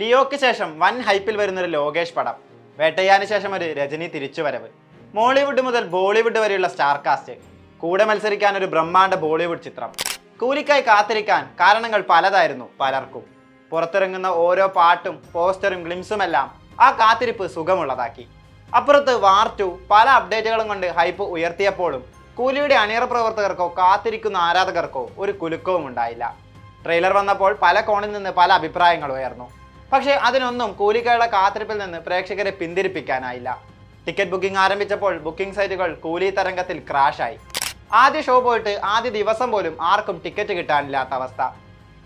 ലിയോക്ക് ശേഷം വൻ ഹൈപ്പിൽ വരുന്നൊരു ലോകേഷ് പടം. വേട്ടയ്യാന് ശേഷം ഒരു രജനി തിരിച്ചുവരവ്. മോളിവുഡ് മുതൽ ബോളിവുഡ് വരെയുള്ള സ്റ്റാർ കാസ്റ്റ്. കൂടെ മത്സരിക്കാൻ ഒരു ബ്രഹ്മാണ്ട ബോളിവുഡ് ചിത്രം. കൂലിക്കായി കാത്തിരിക്കാൻ കാരണങ്ങൾ പലതായിരുന്നു പലർക്കും. പുറത്തിറങ്ങുന്ന ഓരോ പാട്ടും പോസ്റ്ററും ഗ്ലിംസുമെല്ലാം ആ കാത്തിരിപ്പ് സുഖമുള്ളതാക്കി. അപ്പുറത്ത് വാർ ടു പല അപ്ഡേറ്റുകളും കൊണ്ട് ഹൈപ്പ് ഉയർത്തിയപ്പോഴും കൂലിയുടെ അണിയറ പ്രവർത്തകർക്കോ കാത്തിരിക്കുന്ന ആരാധകർക്കോ ഒരു കുലുക്കവും ഉണ്ടായില്ല ട്രെയിലർ വന്നപ്പോൾ പല കോണിൽ നിന്ന് പല അഭിപ്രായങ്ങൾ ഉയർന്നു. പക്ഷേ അതിനൊന്നും കൂലിക്കാരുടെ കാത്തിരിപ്പിൽ നിന്ന് പ്രേക്ഷകരെ പിന്തിരിപ്പിക്കാനായില്ല. ടിക്കറ്റ് ബുക്കിംഗ് ആരംഭിച്ചപ്പോൾ ബുക്കിംഗ് സൈറ്റുകൾ കൂലി തരംഗത്തിൽ ക്രാഷായി. ആദ്യ ഷോ പോയിട്ട് ആദ്യ ദിവസം പോലും ആർക്കും ടിക്കറ്റ് കിട്ടാനില്ലാത്ത അവസ്ഥ.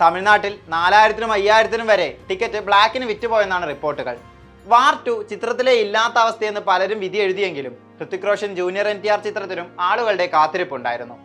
തമിഴ്നാട്ടിൽ നാലായിരത്തിനും അയ്യായിരത്തിനും വരെ ടിക്കറ്റ് ബ്ലാക്കിന് വിറ്റുപോയെന്നാണ് റിപ്പോർട്ടുകൾ. വാർ ടു ചിത്രത്തിലെ ഇല്ലാത്ത അവസ്ഥയെന്ന് പലരും വിധി എഴുതിയെങ്കിലും Hrithik Roshan junior N T R ചിത്രത്തിനും ആളുകളുടെ കാത്തിരിപ്പുണ്ടായിരുന്നു.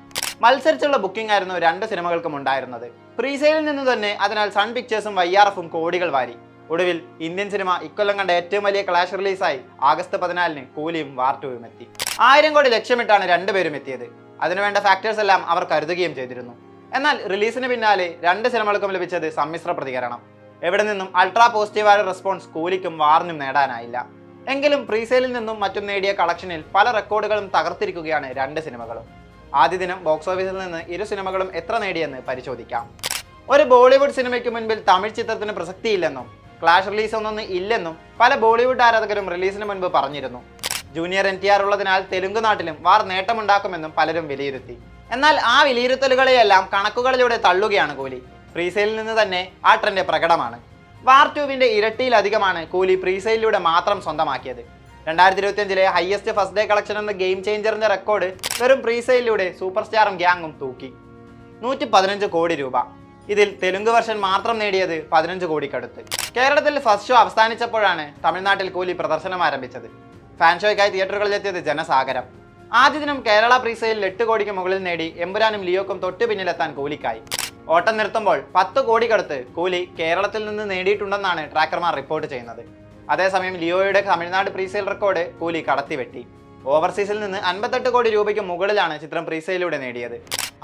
മത്സരിച്ചുള്ള ബുക്കിംഗ് ആയിരുന്നു രണ്ട് സിനിമകൾക്കും ഉണ്ടായിരുന്നത്. പ്രീസെയിലിൽ നിന്ന് തന്നെ അതിനാൽ സൺ പിക്ചേഴ്സും വൈ ആർ എഫും കോടികൾ വാരി. ഒടുവിൽ ഇന്ത്യൻ സിനിമ ഇക്കൊല്ലം കണ്ട ഏറ്റവും വലിയ ക്ലാഷ് റിലീസായി ആഗസ്റ്റ് പതിനാലിന് കൂലിയും വാർ ടുവും എത്തി. ആയിരം കോടി ലക്ഷ്യമിട്ടാണ് രണ്ടുപേരും എത്തിയത്. അതിനുവേണ്ട ഫാക്ടേഴ്സ് എല്ലാം അവർ കരുതുകയും ചെയ്തിരുന്നു. എന്നാൽ റിലീസിന് പിന്നാലെ രണ്ട് സിനിമകൾക്കും ലഭിച്ചത് സമ്മിശ്ര പ്രതികരണം. എവിടെ നിന്നും അൾട്രാ പോസിറ്റീവായ റെസ്പോൺസ് കൂലിക്കും വാറിനും നേടാനായില്ല. എങ്കിലും പ്രീസെയിലിൽ നിന്നും മറ്റും നേടിയ കളക്ഷനിൽ പല റെക്കോർഡുകളും തകർത്തിരിക്കുകയാണ് രണ്ട് സിനിമകളും. ആദ്യ ദിനം ബോക്സ് ഓഫീസിൽ നിന്ന് ഇരു സിനിമകളും എത്ര നേടിയെന്ന് പരിശോധിക്കാം. ഒരു ബോളിവുഡ് സിനിമയ്ക്ക് മുൻപിൽ തമിഴ് ചിത്രത്തിന് പ്രസക്തിയില്ലെന്നും ക്ലാഷ് റിലീസ് ഒന്നും ഇല്ലെന്നും പല ബോളിവുഡ് ആരാധകരും റിലീസിന് മുൻപ് പറഞ്ഞിരുന്നു. ജൂനിയർ എൻ ടി ആർ ഉള്ളതിനാൽ തെലുങ്ക് നാട്ടിലും വാർ നേട്ടമുണ്ടാക്കുമെന്നും പലരും വിലയിരുത്തി. എന്നാൽ ആ വിലയിരുത്തലുകളെയെല്ലാം കണക്കുകളിലൂടെ തള്ളുകയാണ് കൂലി. പ്രീസെയിൽ നിന്ന് തന്നെ ആ ട്രെൻഡ് പ്രകടമാണ്. വാർ ടൂവിന്റെ ഇരട്ടിയിലധികമാണ് കൂലി പ്രീസെയിലൂടെ മാത്രം സ്വന്തമാക്കിയത്. രണ്ടായിരത്തി ഇരുപത്തിയഞ്ചിലെ ഹയസ്റ്റ് ഫസ്റ്റ് ഡേ കളക്ഷൻ എന്ന ഗെയിം ചേഞ്ചറിന്റെ റെക്കോർഡ് വെറും പ്രീസെയിലൂടെ സൂപ്പർ സ്റ്റാറും ഗ്യാങ്ങും തൂക്കി. നൂറ്റി പതിനഞ്ച് കോടി രൂപ. ഇതിൽ തെലുങ്ക് വെർഷൻ മാത്രം നേടിയത് പതിനഞ്ച് കോടിക്കടുത്ത്. കേരളത്തിൽ ഫസ്റ്റ് ഷോ അവസാനിച്ചപ്പോഴാണ് തമിഴ്നാട്ടിൽ കൂലി പ്രദർശനം ആരംഭിച്ചത്. ഫാൻ ഷോയ്ക്കായി തിയേറ്ററുകളിൽ എത്തിയത് ജനസാഗരം. ആദ്യ ദിനം കേരള പ്രീസെയിൽ എട്ട് കോടിക്ക് മുകളിൽ നേടി എമ്പുരാനും ലിയോക്കും തൊട്ടു പിന്നിലെത്താൻ കൂലിക്കായി. ഓട്ടം നിർത്തുമ്പോൾ പത്ത് കോടിക്കടുത്ത് കൂലി കേരളത്തിൽ നിന്ന് നേടിയിട്ടുണ്ടെന്നാണ് ട്രാക്കർമാർ റിപ്പോർട്ട് ചെയ്യുന്നത്. അതേസമയം ലിയോയുടെ തമിഴ്നാട് പ്രീസെയിൽ റെക്കോർഡ് കൂലി കടത്തിവെട്ടി ഓവർസീസിൽ നിന്ന് അൻപത്തെട്ട് കോടി രൂപയ്ക്ക് മുകളിലാണ് ചിത്രം പ്രീസെയിലൂടെ നേടിയത്.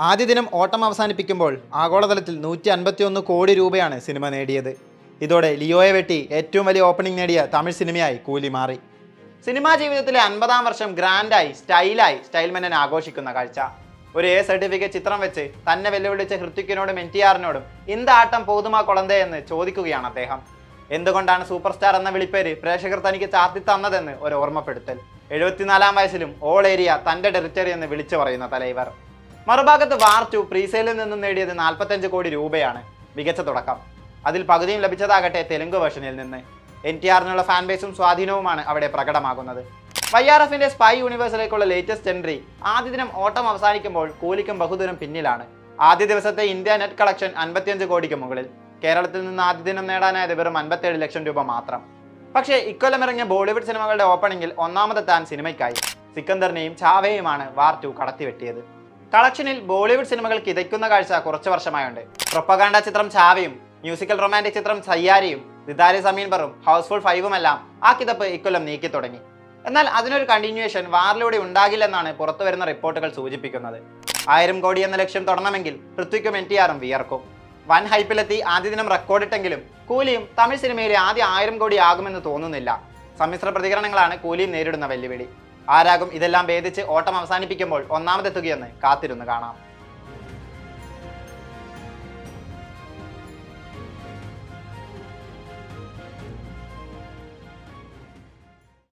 ആദ്യ ദിനം ഓട്ടം അവസാനിപ്പിക്കുമ്പോൾ ആഗോളതലത്തിൽ നൂറ്റി അൻപത്തിയൊന്ന് കോടി രൂപയാണ് സിനിമ നേടിയത്. ഇതോടെ ലിയോയെ വെട്ടി ഏറ്റവും വലിയ ഓപ്പണിംഗ് നേടിയ തമിഴ് സിനിമയായി കൂലി മാറി. സിനിമാ ജീവിതത്തിലെ അൻപതാം വർഷം ഗ്രാൻഡായി സ്റ്റൈലായി സ്റ്റൈൽമെന്നൻ ആഘോഷിക്കുന്ന കാഴ്ച. ഒരു എ സർട്ടിഫിക്കറ്റ് ചിത്രം വെച്ച് തന്നെ വെല്ലുവിളിച്ച ഹൃത്വിക്കിനോടും എൻ ടി ആറിനോടും എന്താട്ടം പോതുമാ കൊളന്തേ എന്ന് ചോദിക്കുകയാണ് അദ്ദേഹം. എന്തുകൊണ്ടാണ് സൂപ്പർ സ്റ്റാർ എന്ന വിളിപ്പേര് പ്രേക്ഷകർ തനിക്ക് ചാർത്തി തന്നതെന്ന് ഒരു ഓർമ്മപ്പെടുത്തൽ. എഴുപത്തിനാലാം വയസ്സിലും ഓൾ ഏരിയ തന്റെ ടെറിറ്ററി എന്ന് വിളിച്ചു പറയുന്ന തലൈവർ. മറുഭാഗത്ത് വാർ ടു പ്രീസെയിലിൽ നിന്നും നേടിയത് നാൽപ്പത്തഞ്ച് കോടി രൂപയാണ് മികച്ച തുടക്കം. അതിൽ പകുതിയും ലഭിച്ചതാകട്ടെ തെലുങ്ക് വേർഷനിൽ നിന്ന്. എൻ ടി ആറിനുള്ള ഫാൻ ബേസും സ്വാധീനവുമാണ് അവിടെ പ്രകടമാകുന്നത്. വൈ ആർ എഫിന്റെ സ്പൈ യൂണിവേഴ്സിലേക്കുള്ള ലേറ്റസ്റ്റ് എൻട്രി ആദ്യ ദിനം ഓട്ടം അവസാനിക്കുമ്പോൾ കൂലിക്കും ബഹുദൂരം പിന്നിലാണ്. ആദ്യ ദിവസത്തെ ഇന്ത്യ നെറ്റ് കളക്ഷൻ അൻപത്തിയഞ്ച് കോടിക്ക് മുകളിൽ. കേരളത്തിൽ നിന്ന് ആദ്യ ദിനം നേടാനായത് വെറും അൻപത്തേഴ് ലക്ഷം രൂപ മാത്രം. പക്ഷേ ഇക്കൊല്ലം ഇറങ്ങിയ ബോളിവുഡ് സിനിമകളുടെ ഓപ്പണിംഗിൽ ഒന്നാമതെത്താൻ സിനിമയ്ക്കായി. സിക്കന്ദറിനെയും ചാവയെയുമാണ് വാർ ടു കടത്തിവെട്ടിയത്. കളക്ഷനിൽ ബോളിവുഡ് സിനിമകൾ കിതയ്ക്കുന്ന കാഴ്ച കുറച്ച് വർഷമായുണ്ട്. പ്രൊപ്പഗാണ്ട ചിത്രം ചാവയും മ്യൂസിക്കൽ റൊമാന്റിക് ചിത്രം സയ്യാരിയും ദിദാരി സമീൻബറും ഹൗസ്ഫുൾ ഫൈവുമെല്ലാം ആ കിതപ്പ് ഇക്കൊല്ലം നീക്കി തുടങ്ങി. എന്നാൽ അതിനൊരു കണ്ടിന്യൂവേഷൻ വാറിലൂടെ ഉണ്ടാകില്ലെന്നാണ് പുറത്തുവരുന്ന റിപ്പോർട്ടുകൾ സൂചിപ്പിക്കുന്നത്. ആയിരം കോടി എന്ന ലക്ഷ്യം തുടങ്ങണമെങ്കിൽ പൃഥ്വിക്കും എൻ ടി ആറും വിയർക്കും. വൻ ഹൈപ്പിലെത്തി ആദ്യ ദിനം റെക്കോർഡിട്ടെങ്കിലും കൂലിയും തമിഴ് സിനിമയിലെ ആദ്യ ആയിരം കോടി ആകുമെന്ന് തോന്നുന്നില്ല. സമ്മിശ്ര പ്രതികരണങ്ങളാണ് കൂലിയും നേരിടുന്ന വെല്ലുവിളി. ആരാകും ഇതെല്ലാം ഭേദിച്ച് ഓട്ടം അവസാനിപ്പിക്കുമ്പോൾ ഒന്നാമതെത്തുകയെന്ന് കാത്തിരുന്ന് കാണാം.